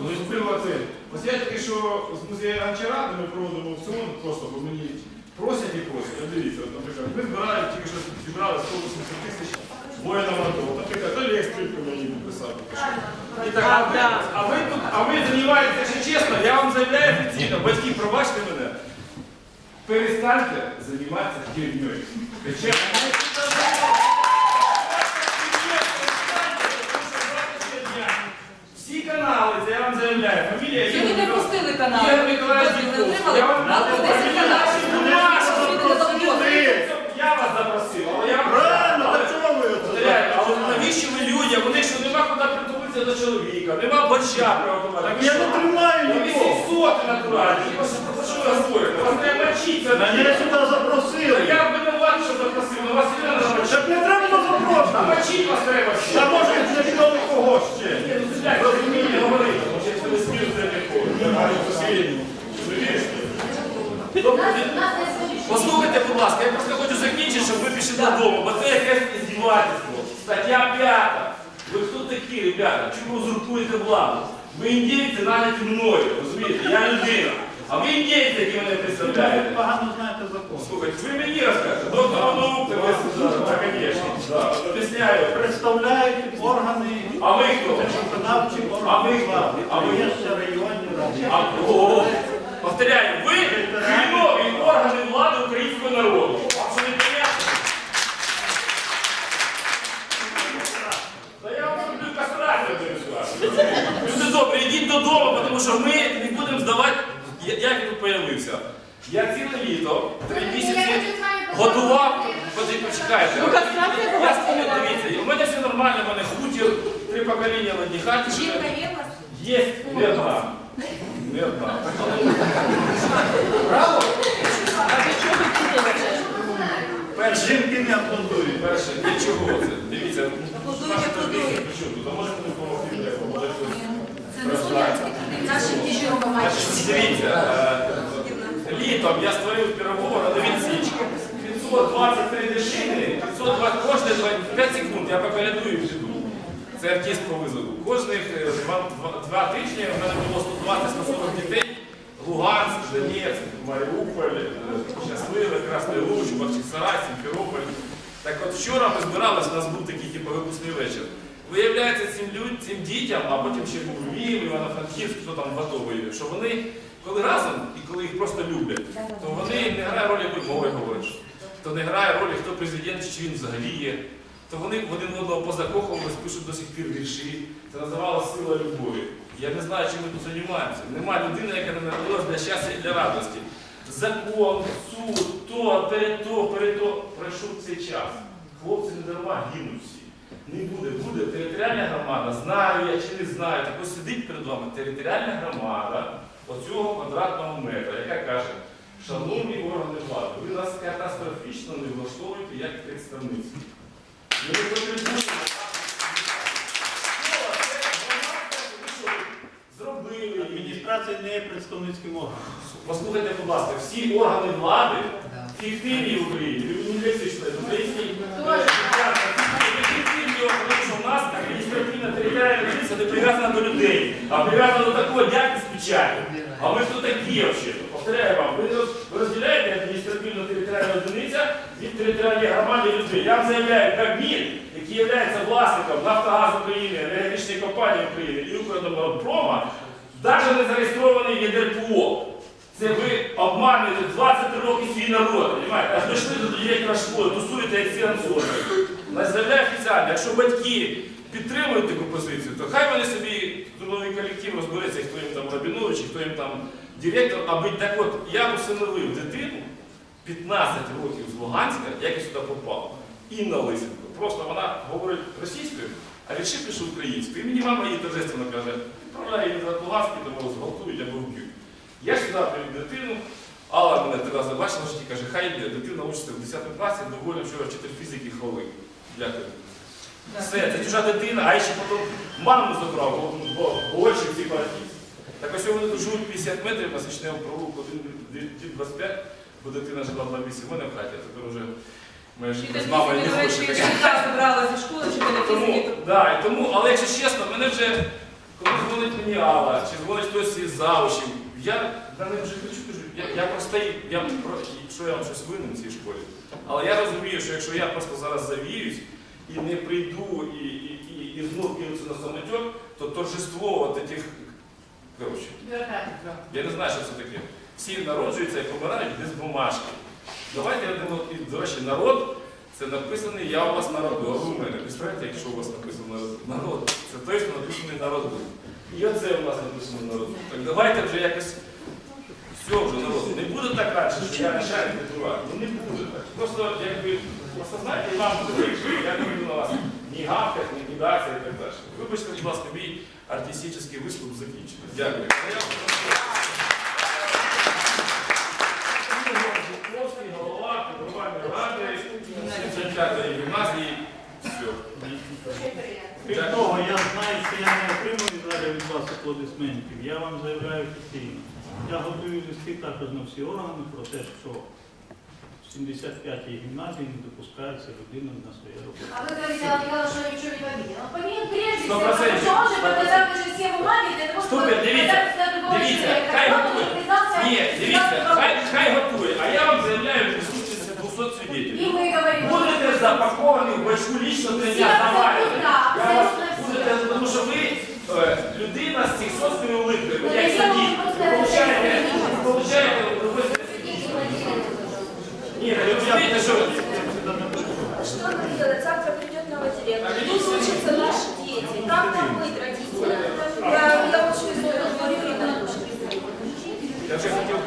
Це. Ось я тільки що з музею Анчаради ми проводимо аукціон, просто бо мені просять і просять. От дивіться, от, наприклад, ми збираємо, тільки що зібрали 180 тисяч воїнам АТО. Наприклад, Олег Стрілько мені що. І так, а, ви, а ви тут, а ви займаєтеся ще чесно, я вам заявляю офіційно, батьки, пробачте мене. Перестаньте займатися херньою. Ви чесно. Всі канали, це я вам заявляю. Фамілія Ви не Ігор- пустили канал. Ігор Миколаївич Ви не Дідков. отримали? Я вам А ви десь Фамілія канал. наші бумажки Ви не запросили. запросили. Я вас запросив, але я Правильно, але- а чого ви це Повторяю, а от навіщо ви людям? У них що нема куди притулитися до чоловіка, нема бача приготувати. Я не тримаю Ви нікого. сексоти натуральні. Про що ви говорите? Вас треба мочитися. Мене сюди запросили. Я винуватий, що запросив, але вас не треба. Так не треба запрошувати. вас треба. Та може не відомо кого ще. Ні, ну, блядь, розумієте, говорите. Може, це не смієте нікого. Я маю посвідчення. Ви вірите? Тобто, Послухайте, будь ласка, я просто хочу закінчити, щоб ви пішли додому, бо це якесь іздівательство. Стаття 5. Ви хто такі, ребята? Чому узурпуєте владу? Ви індійці наняті мною, розумієте? Я людина. А ви індійці, які мене Ви погано знаєте закон. Слухайте, ви мені розкажете. Доктор наук, так звісно. Об'ясняю. Представляють органи А ви хто? виконавчі А ви хто? А ви ще районні ради. Повторяю, ви хрінові органи влади українського народу. Що не понятно? Та я вам люблю кастрацію пересказую. Люди добрі, йдіть додому, тому що ми не будемо здавати, Я- як я тут появився. Я ціле літо, три місяці готував, Подожди, почекайте. Я стою, дивіться, у мене все нормально, у мене хутір, три покоління в одній хаті. Жінка є у вас? Є, не одна. Не одна. А ви чого ви кидали? Жінки не аплодують. перше, для чого це? Дивіться, Аплодують, ваші аплодують. А може хтось допомогти, може хтось Це не Дивіться, е, літом я створив переговори на відсічку. 523 дешини, 520 кожні 5 секунд, я і піду. Це артист по визову. Кожних е, два, два- два тижні в мене було 120-140 дітей. Луганськ, Донецьк, Маріуполь, е, Щасливе, Красний Луч, Бахчисарай, Сімферополь. Так от вчора ми збиралися, у нас був такий типу, випускний вечір. Виявляється, цим, люд, цим дітям, а потім ще був Львів, Івано-Франківськ, хто там готовий, що вони, коли разом і коли їх просто люблять, то вони не грає ролі, якою мовою говориш, то не грає ролі, хто президент, чи він взагалі є. То вони один одного позакохувались, пишуть до сих пір вірші. Це називалося сила любові. Я не знаю, чим ми тут займаємося. Немає людини, яка не народилась для щастя і для радості. Закон, суд, то, те, то, перед то пройшов цей час. Хлопці не дарма гинуть всі. Не буде, буде територіальна громада. Знаю я чи не знаю. Так ось сидить перед вами територіальна громада оцього квадратного метра, яка каже, шановні органи влади, ви нас катастрофічно не влаштовуєте як представниці. Ми не потребуємо. Зробили. Адміністрація не є представницьким органом. Послухайте, будь ласка, всі органи влади фіктивні в Україні, лінгвістичні, українські фіктивні органи, тому що в нас адміністративна територіальна одиниця не прив'язана до людей, а прив'язана до такого дядька печаті. А ми хто такі взагалі? Повторяю вам, ви роз- ви розділяєте адміністративну територіальну одиниця від територіальної громади людей. Я вам заявляю, Кабмін, який є власником Нафтогаз України, енергетичної компанії України і Укрдомпрома, навіть не зареєстрований в ЄДРПО. Це ви обманюєте 20 років свій народ, розумієте? Аж дійшли до директора школи, тусуєте як ці ансони. Заявляю офіціально, якщо батьки підтримують таку позицію, то хай вони собі трудовий колектив розбереться, хто їм там Рабінович, хто їм там директор. Аби так от я усиновив дитину 15 років з Луганська, як я сюди попав. Інна Лисенко. Просто вона говорить російською, а вірші пише українською. І мені мама її торжественно каже, відправляй її назад в тому зґвалтують або вб'ють. Я сюди привів дитину, Алла мене тоді забачила, що каже, хай дитина учиться в 10 класі, доволі вчора вчитель фізики хвалив. Дякую. Все, це чужа дитина, а ще потім маму забрав, бо, очі всі платять. Так ось вони живуть 50 метрів, на січневу провулку, один дід 25, бо дитина жила 2 місяці в мене в хаті, а тепер вже моя жінка з мамою не хоче. Тому, да, і тому, але якщо чесно, мене вже коли дзвонить мені Алла, чи дзвонить хтось із завучів, я на них вже кричу, кажу, я, я якщо я вам щось винен в цій школі, але я розумію, що якщо я просто зараз завіюсь і не прийду і, і, і, і знов кинуться на самотек, то торжество от этих, коротше, я не знаю, що це таке. Всі народжуються і помирають без бумажки. Давайте я думаю, до речі, народ це написаний я у вас народу, а ви у мене. Представляєте, якщо у вас написано народ, це той, що написаний народу. І оце у вас написано народ. Так давайте вже якось все вже народ. Не буде так радше, що я начальник відбуваю. Ну не буде так. Просто якби просто знаєте, і вам буде легше. Я не буду на вас ні гавкати, ні кидатися і так далі. Вибачте, будь ласка, мій артистичний виступ закінчений. Дякую. Голова підготувальної ради, 75-ї гімназії. Все. Крім того, я знаю, що я не отримую зараз від вас аплодисментів. Я вам заявляю офіційно. Я готую листи також на всі органи про те, що в 75-й гімназії не допускається людина на своє роботу. А вы говорите, Алла что ничего не повинен. Он повинен прежде Сто всего, потому процентов. что он же показал уже все бумаги для того, чтобы Супер, дивіться, показать себя другого Дивіться, человека. хай Он готує. не признался, Ні, дивіться, признался хай, другого. хай готує. А я вам заявляю в присутствии 200 И свидетелей. мы говорим, Будете запаковані в бачку лічно для Всі меня завалите. абсолютно, Я вас абсолютно всі. будете, тому що ви е, людина з цих соцькою улипкою. Ви Ну, як я Что нам делать? Завтра придет новый директор. Тут учатся быть, родители? Я, я очень говорю.